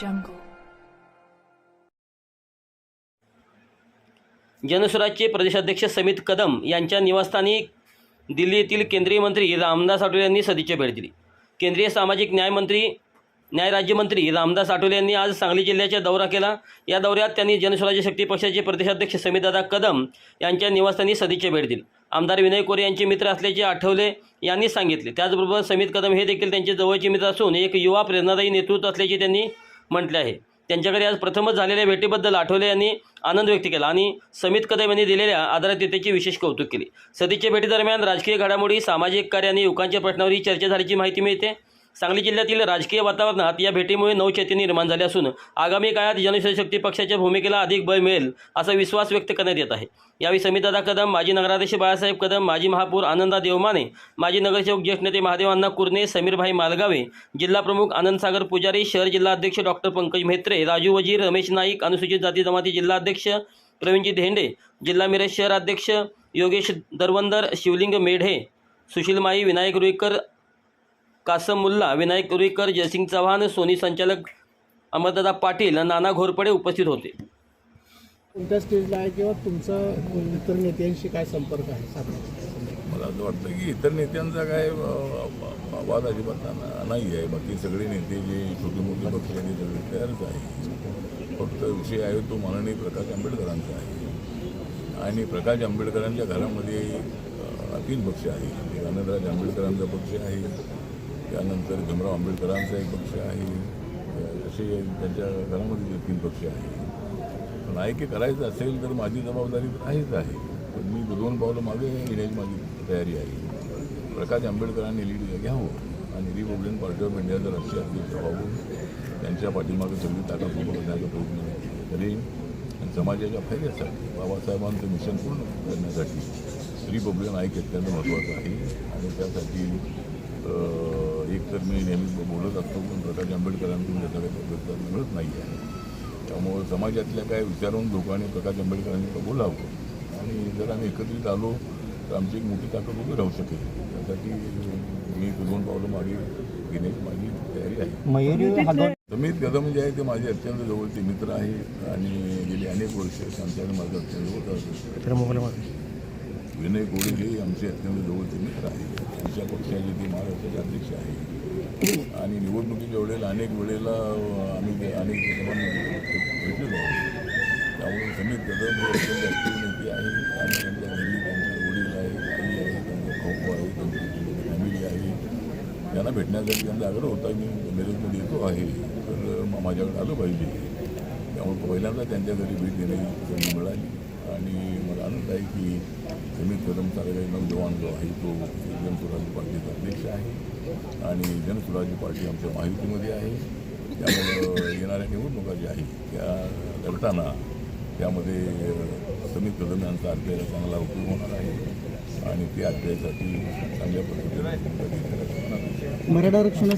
जंगल जनसुराज्य प्रदेशाध्यक्ष समित कदम यांच्या निवासस्थानी दिल्लीतील केंद्रीय मंत्री रामदास आठवले यांनी सदिच्छा भेट दिली. केंद्रीय सामाजिक न्याय मंत्री न्याय राज्यमंत्री रामदास आठवले यांनी आज सांगली जिल्ह्याचा दौरा केला. या दौऱ्यात त्यांनी जनसुराज्य शक्ती पक्षाचे प्रदेशाध्यक्ष समीदादा कदम यांच्या निवासस्थानी सदिच्छा भेट दिली. आमदार विनय कोरे यांचे मित्र असल्याचे आठवले यांनी सांगितले. त्याचबरोबर समित कदम हे देखील त्यांचे जवळचे मित्र असून एक युवा प्रेरणादायी नेतृत्व असल्याचे त्यांनी म्हटले आहे. त्यांच्याकडे आज प्रथमच झालेल्या भेटीबद्दल आठवले यांनी आनंद व्यक्त केला आणि समित कदम यांनी दिलेल्या आदरातिथ्याची विशेष कौतुक केली. सदीच्या भेटीदरम्यान राजकीय घडामोडी सामाजिक कार्य आणि युवकांच्या प्रश्नावरही चर्चा झाल्याची माहिती मिळते. सांगली जिल्ह्यातील राजकीय वातावरणात या भेटीमुळे नवचैतन्य निर्माण झाले असून आगामी काळात जनशक्ती पक्षाच्या भूमिकेला अधिक बळ मिळेल असा विश्वास व्यक्त करण्यात येत आहे. यावेळी समितादा कदम माजी नगराध्यक्ष बाळासाहेब कदम माजी महापौर आनंदा देवमाने माजी नगरसेवक ज्येष्ठ नेते महादेव अण्णा कुर्ने समीरभाई मालगावे जिल्हा प्रमुख आनंदसागर पुजारी शहर जिल्हा अध्यक्ष डॉक्टर पंकज म्हेत्रे राजू वजीर रमेश नाईक अनुसूचित जाती जमाती जिल्हा अध्यक्ष प्रवीणजी धेंडे जिल्हा मिरज शहर अध्यक्ष योगेश दरवंदर शिवलिंग मेढे सुशील माई विनायक रुईकर कासम मुल्ला विनायक रुईकर जयसिंग चव्हाण सोनी संचालक अमरदादा पाटील नाना घोरपडे उपस्थित होते. कोणत्या स्टेजला आहे किंवा तुमचा इतर नेत्यांशी काय संपर्क आहे? मला असं वाटतं की इतर नेत्यांचा काय वाद अजिबात ना- नाही आहे. बाकी सगळे नेते जे छोटे मोठे पक्ष आहेत ते सगळे तयारच आहे फक्त विषय आहे तो माननीय प्रकाश आंबेडकरांचा आहे. आणि प्रकाश आंबेडकरांच्या घरामध्ये तीन पक्ष आहेत. एक आनंदराज आंबेडकरांचा पक्ष आहे. त्यानंतर भीमराव आंबेडकरांचा एक पक्ष आहे. असे त्यांच्या घरामध्ये जे तीन पक्ष आहे पण ऐके करायचं असेल तर माझी जबाबदारी आहेच आहे. पण मी दोन पावलं मागे येण्याची माझी तयारी आहे. प्रकाश आंबेडकरांनी लीड घ्यावं आणि रिपब्लिकन पार्टी ऑफ इंडियाचं राष्ट्रीय अध्यक्ष व्हावं. त्यांच्या पाठीमागे सगळी ताकद उभं करण्याचा प्रयत्न करेन. आणि समाजाच्या फायद्यासाठी बाबासाहेबांचं मिशन पूर्ण करण्यासाठी रिपब्लिकन ऐक अत्यंत महत्त्वाचं आहे. आणि त्यासाठी एक तर मी नेहमी बोलत असतो पण प्रकाश आंबेडकरांकडून त्याचा काही मिळत नाही आहे त्यामुळं समाजातल्या काय विचारून लोकांनी प्रकाश आंबेडकरांनी बोलावं? आणि जर आम्ही एकत्रित आलो तर आमची एक मोठी ताकद उभी राहू शकेल. त्यासाठी मी दोन पावलं मागे घेण्याची माझी तयारी आहे. समित कदम जे आहे ते माझे अत्यंत जवळचे मित्र आहे आणि गेली अनेक वर्ष त्यांच्याकडे माझं अत्यंत जवळ विनय कोळी हे आमचे अत्यंत जवळचे मित्र आहेत. आमच्या पक्षाचे ते महाराष्ट्राचे अध्यक्ष आहे आणि निवडणुकीच्या वेळेला अनेक वेळेला आम्ही अनेक भेटलेलो आहोत त्यामुळे समीर कदम हे अत्यंत ॲक्टिव्ह नेते आहे आणि त्यांच्या घरी त्यांचे वडील आहे आई आहे त्यांचा भाऊ आहे त्यांची फॅमिली आहे. त्यांना भेटण्यासाठी त्यांचा आग्रह होता. मी मिरजमध्ये येतो आहे. तर मग माझ्याकडे आलं पाहिजे. त्यामुळे पहिल्यांदा त्यांच्या घरी भेट देण्याची संधी मिळाली. आणि मला आनंद आहे की समित कदम सारेगाई नवजवान जो आहे तो जनसुराज्य पार्टीचा अध्यक्ष आहे. आणि जनसुराज्य पार्टी आमच्या माहितीमध्ये आहे. त्यामुळं येणाऱ्या निवडणुका ज्या आहेत त्या लढताना त्यामध्ये समित कदम यांचा आपल्याला चांगला उपयोग होणार आहे. आणि त्या अध्यायासाठी चांगल्या पद्धतीने मराठा आरक्षणासाठी